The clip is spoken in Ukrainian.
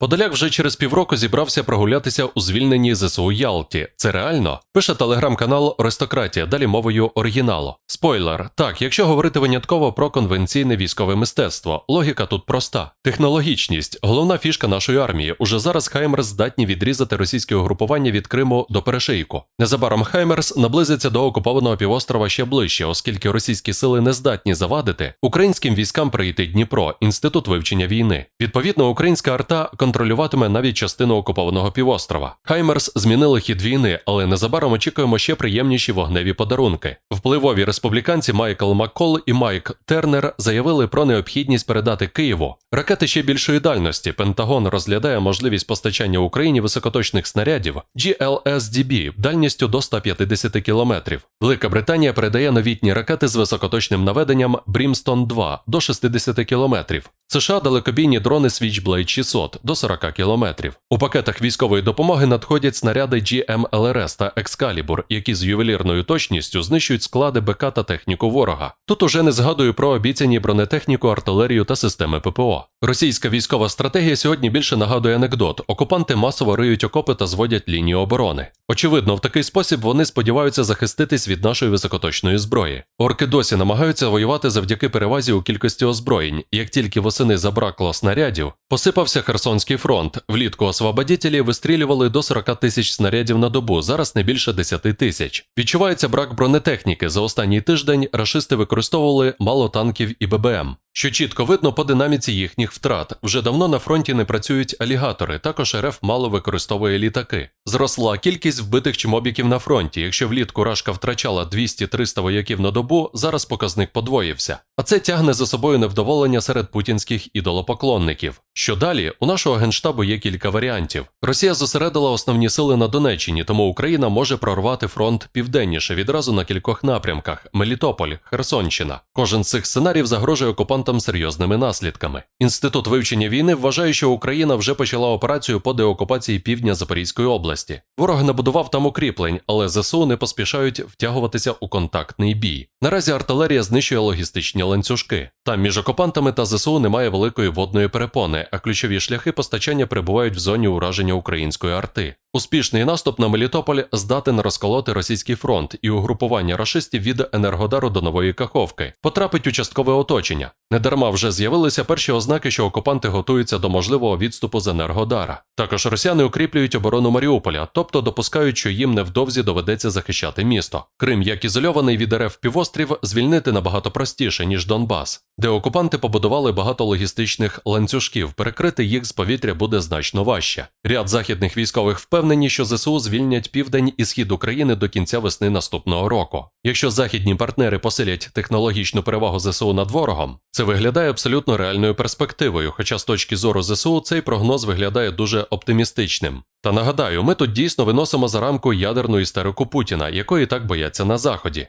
Подоляк вже через півроку зібрався прогулятися у звільненій ЗСУ Ялті. Це реально? Пише телеграм-канал Аристократія, далі мовою оригіналу. Спойлер. Так, якщо говорити винятково про конвенційне військове мистецтво, логіка тут проста. Технологічність головна фішка нашої армії. Уже зараз Хаймерс здатні відрізати російське угрупування від Криму до перешийку. Незабаром Хаймерс наблизиться до окупованого півострова ще ближче, оскільки російські сили не здатні завадити українським військам прийти Дніпро, інститут вивчення війни. Відповідно, українська арта контролюватиме навіть частину окупованого півострова. Хаймерс змінили хід війни, але незабаром очікуємо ще приємніші вогневі подарунки. Впливові республіканці Майкл Маккол і Майк Тернер заявили про необхідність передати Києву ракети ще більшої дальності. Пентагон розглядає можливість постачання Україні високоточних снарядів GLSDB дальністю до 150 кілометрів. Велика Британія передає новітні ракети з високоточним наведенням Brimstone 2 до 60 кілометрів. США далекобійні дрони Switchblade 600 до 40 кілометрів. У пакетах військової допомоги надходять снаряди GMLRS та Excalibur, які з ювелірною точністю знищують склади БК та техніку ворога. Тут уже не згадую про обіцяні бронетехніку, артилерію та системи ППО. Російська військова стратегія сьогодні більше нагадує анекдот: окупанти масово риють окопи та зводять лінію оборони. Очевидно, в такий спосіб вони сподіваються захиститись від нашої високоточної зброї. Орки досі намагаються воювати завдяки перевазі у кількості озброєнь. Як тільки восени забракло снарядів, посипався Херсонський фронт. Влітку освободітелі вистрілювали до 40 тисяч снарядів на добу, зараз не більше 10 тисяч. Відчувається брак бронетехніки. За останній тиждень рашисти використовували мало танків і ББМ. Що чітко видно по динаміці їхніх втрат. Вже давно на фронті не працюють алігатори, також РФ мало використовує літаки. Зросла кількість вбитих чмобіків на фронті. Якщо влітку Рашка втрачала 200-300 вояків на добу, зараз показник подвоївся. А це тягне за собою невдоволення серед путінських ідолопоклонників. Що далі? У нашого генштабу є кілька варіантів. Росія зосередила основні сили на Донеччині, тому Україна може прорвати фронт південніше відразу на кількох напрямках: Мелітополь, Херсонщина. Кожен з цих сценаріїв загрожує окупантам серйозними наслідками. Інститут вивчення війни вважає, що Україна вже почала операцію по деокупації півдня Запорізької області. Ворог набудував там укріплень, але ЗСУ не поспішають втягуватися у контактний бій. Наразі артилерія знищує логістичні ланцюжки. Там між окупантами та ЗСУ немає великої водної перепони, а ключові шляхи постачання перебувають в зоні ураження української арти. Успішний наступ на Мелітополь здатен розколоти російський фронт і угрупування рашистів від Енергодару до Нової Каховки потрапить у часткове оточення. Недарма вже з'явилися перші ознаки, що окупанти готуються до можливого відступу з Енергодара. Також росіяни укріплюють оборону Маріуполя, тобто допускають, що їм невдовзі доведеться захищати місто. Крим, як ізольований від РФ півострів, звільнити набагато простіше ніж Донбас, де окупанти побудували багато логістичних ланцюжків. Перекрити їх з повітря буде значно важче. Ряд західних військових впевнені, що ЗСУ звільнять південь і схід України до кінця весни наступного року. Якщо західні партнери посилять технологічну перевагу ЗСУ над ворогом, це виглядає абсолютно реальною перспективою. Хоча з точки зору ЗСУ цей прогноз виглядає дуже оптимістичним. Та нагадаю, ми тут дійсно виносимо за рамку ядерну істерику Путіна, якої так бояться на заході.